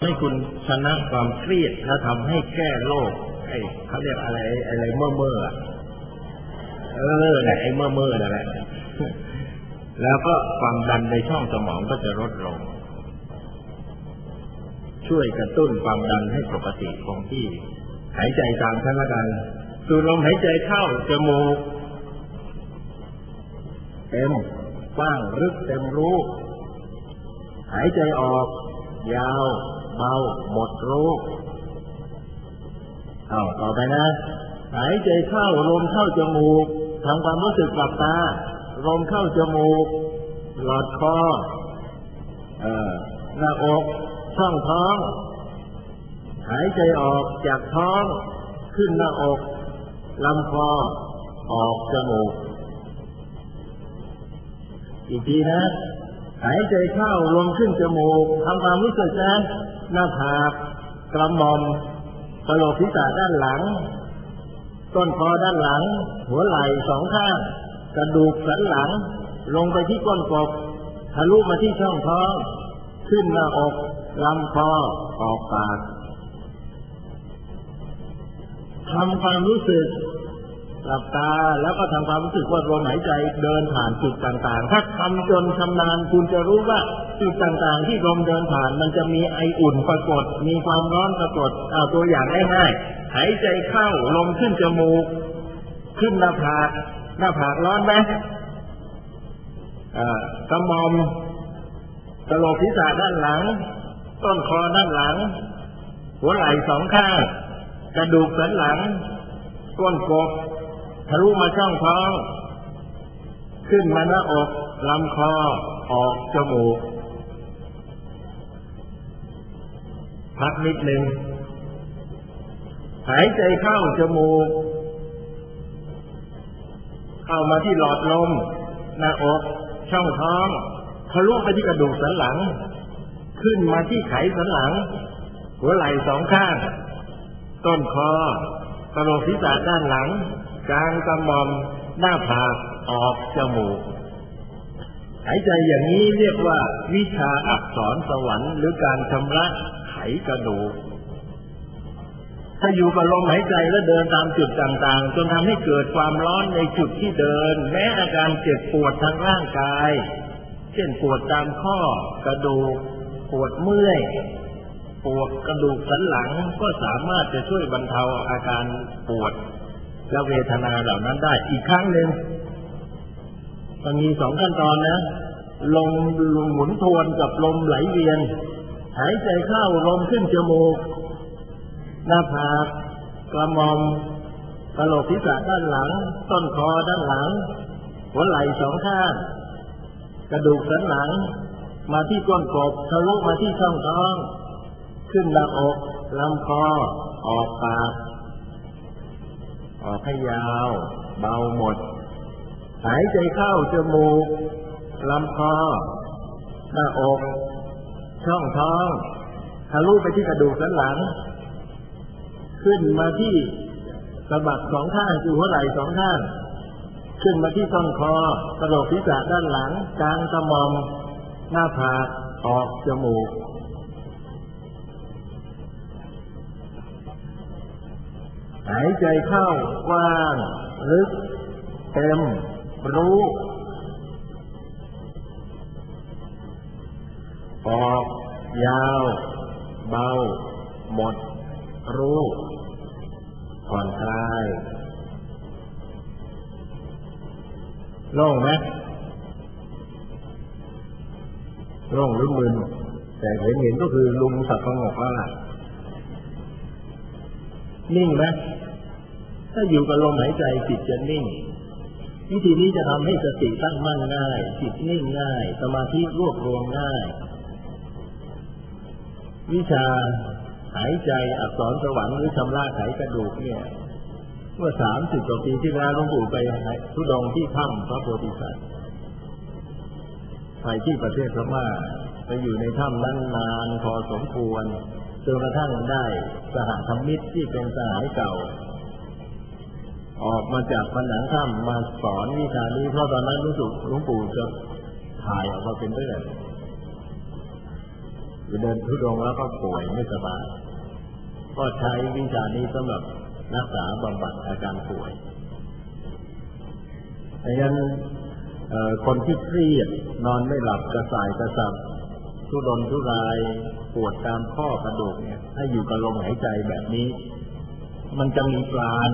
ให้คุณชนะความเครียดและทำให้แก้โรคไอ้เขาเรียกอะไรอะไรเมื่อเมื่อเออแหละไอ้เมื่อเมื่อนั่นแหละแล้วก็ความดันในช่องสมองก็จะลดลง ช่วยกระตุ้นความดันให้ปกติคงที่ หายใจตามท่านละกันสูดลมหายใจเข้าจมูกเต็มกว้างลึกเต็มรู้ หายใจออก ยาว เบาหมดรู้เอาต่อไปนะ หายใจเข้าลมเข้าจมูกทำความรู้สึกหลับตาลมเข้าจมูก หลอดคอเอ่อหน้าอกช่องท้อง หายใจออกจากท้อง ขึ้นหน้าอกลำคอออกจมูก อีกทีนะ หายใจเข้าลมขึ้นจมูกทำความรู้สึกนะหน้าผากกระหม่อมกระโหลกศีรษะด้านหลัง ต้นคอด้านหลัง หัวไหล่สองข้าง กระดูกสันหลัง ลงไปที่ก้นกบทะลุมาที่ช่องท้องขึ้นหน้าอกลำคอออกปากทำความรู้สึก หลับตาแล้วก็ทำความรู้สึกว่าลมหายใจเดินผ่านจุดต่างๆ ถ้าทำจนชำนาญคุณจะรู้ว่าจุดต่างๆ ที่ลมเดินผ่านมันจะมีไออุ่นปรากฏ มีความร้อนปรากฏเอาตัวอย่างง่ายๆหายใจเข้าลมขึ้นจมูก ขึ้นหน้าผากหน้าผากร้อนไหมกระมอมกระโหลกศีรษะด้านหลัง ต้นคอด้านหลัง หัวไหล่สองข้าง กระดูกสันหลัง ก้นกบ ทะลุมาช่องท้อง ขึ้นมาหน้าอกลำคอ ออกจมูก พักนิดหนึ่งหายใจเข้าจมูก เข้ามาที่หลอดลม หน้าอก ช่องท้องทะลุไปที่กระดูกสันหลัง ขึ้นมาที่ไขสันหลัง หัวไหล่สองข้าง ต้นคอกระโหลกศีรษะด้านหลัง กลางกระหม่อมหน้าผากออกจมูก หายใจอย่างนี้เรียกว่า วิชาอักษรสวรรค์หรือการชำระไขกระดูกถ้าอยู่กับลมหายใจแล้วเดินตามจุดต่างๆ จนทำให้เกิดความร้อนในจุดที่เดิน แม้อาการเจ็บปวดทางร่างกาย เช่นปวดตามข้อกระดูก ปวดเมื่อย ปวดกระดูกสันหลังก็สามารถจะช่วยบรรเทาอาการปวด และเวทนาเหล่านั้นได้อีกครั้งหนึ่งมันมีสองขั้นตอนนะ ลมลมหมุนทวนกับลมไหลเวียน หายใจเข้าลมขึ้นจมูก หน้าผากกระมอมกระโหลกศีรษะด้านหลัง ต้นคอด้านหลัง หัวไหล่สองข้าง กระดูกสันหลัง มาที่ก้นกบทะลุมาที่ช่องท้อง ขึ้นหน้าอกลำคอออกปาก ออกให้ยาว เบาหมด หายใจเข้าจมูกลำคอหน้าอก ช่องท้องทะลุไปที่กระดูกสันหลัง ขึ้นมาที่สะบักสองข้างคือหัวไหล่สองข้าง ขึ้นมาที่ต้นคอกระโหลกศีรษะด้านหลัง กลางกระหม่อมหน้าผากออกจมูก หายใจเข้ากว้าง ลึก เต็ม รู้ ออก ยาว เบา หมด รู้ผ่อนคลายโล่งไหมโล่งหรือมึนแต่เห็นเห็นก็คือลุมสับประงกแล้วล่ะนิ่งไหม ถ้าอยู่กับลมหายใจจิตจะนิ่ง วิธีนี้จะทำให้สติตั้งมั่นง่าย จิตนิ่งง่าย สมาธิรวบรวมง่าย วิชาหายใจอักษรสวรรค์หรือชำระไขกระดูกเนี่ยเมื่อสามสิบกว่าปีที่แล้วหลวงปู่ไปทุดงที่ถ้ำพระโพธิสัตว์ไปที่ประเทศพม่าไปอยู่ในถ้ำนั้นนานพอสมควรจนกระทั่งได้สหธรรมิตรที่เป็นสหายเก่า ออกมาจากผนังถ้ำมาสอนวิชานี้เพราะตอนนั้นรู้สึกหลวงปู่จะถ่ายออกมาเป็นเรื่องคือเดินทุดงแล้วก็ป่วยไม่สบายก็ใช้วิชานี้สำหรับรักษาบำบัดอาการป่วยดังนั้นคนที่เครียดนอนไม่หลับกระสายกระสับทุรนทุรายปวดตามข้อกระดูกเนี่ย ถ้าอยู่กับลมหายใจแบบนี้ มันจะมีปราณ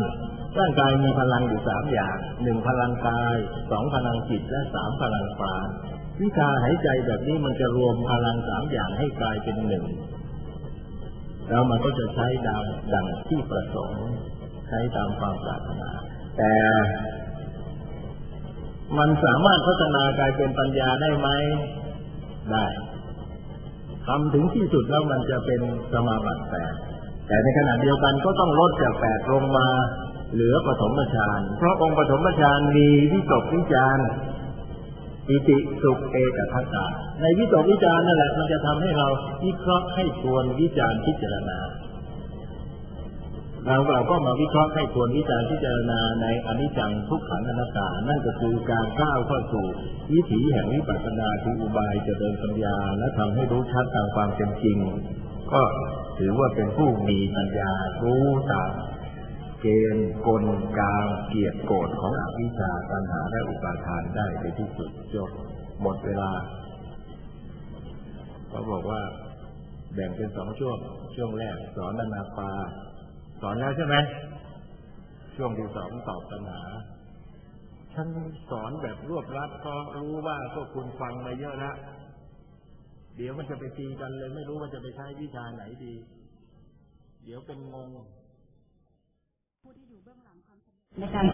ร่างกายมีพลังอยู่สามอย่างหนึ่งพลังกายสองพลังจิตและสามพลังปราณวิชาหายใจแบบนี้มันจะรวมพลังสามอย่างให้กลายเป็นหนึ่งแล้วมันก็จะใช้ดังดังที่ประสงค์ใช้ตามความปรารถนา แต่มันสามารถพัฒนากลายเป็นปัญญาได้ไหม ได้ทำถึงที่สุดแล้วมันจะเป็นสมาบัติแปดแต่ในขณะเดียวกันก็ต้องลดจากแปดลงมา เหลือปฐมฌาน เพราะองค์ปฐมฌานมีวิตกวิจารปิติสุขเอกทัตตาในวิตกวิจารนั่นแหละ มันจะทำให้เราวิเคราะห์ให้ควรวิจารณพิจารณาเราเราก็มาวิเคราะห์ให้ควรวิจารณพิจารณาในอนิจจังทุกขังอนัตตา นั่นก็คือการก้าวเข้าสู่วิถีแห่งวิปัสสนาคืออุบายจะเจริญปัญญาและทำให้รู้ชัดตามความเป็นจริง ก็ถือว่าเป็นผู้มีปัญญารู้ตาม กณฑ์กลกลางเกียรติโกรธของอวิชชาตัณหาและอุปาทานได้ในที่สุดจบหมดเวลาเขาบอกว่า แบ่งเป็นสองช่วง ช่วงแรก สอนนานาปา สอนแล้วใช่ไหมช่วงที่สองตอบปัญหาฉันสอนแบบรวบรัดเพราะรู้ว่าพวกคุณฟังมาเยอะแล้วเดี๋ยวมันจะไปตีกันเลย ไม่รู้ว่าจะไปใช้วิชาไหนดี เดี๋ยวเป็นงง ในการ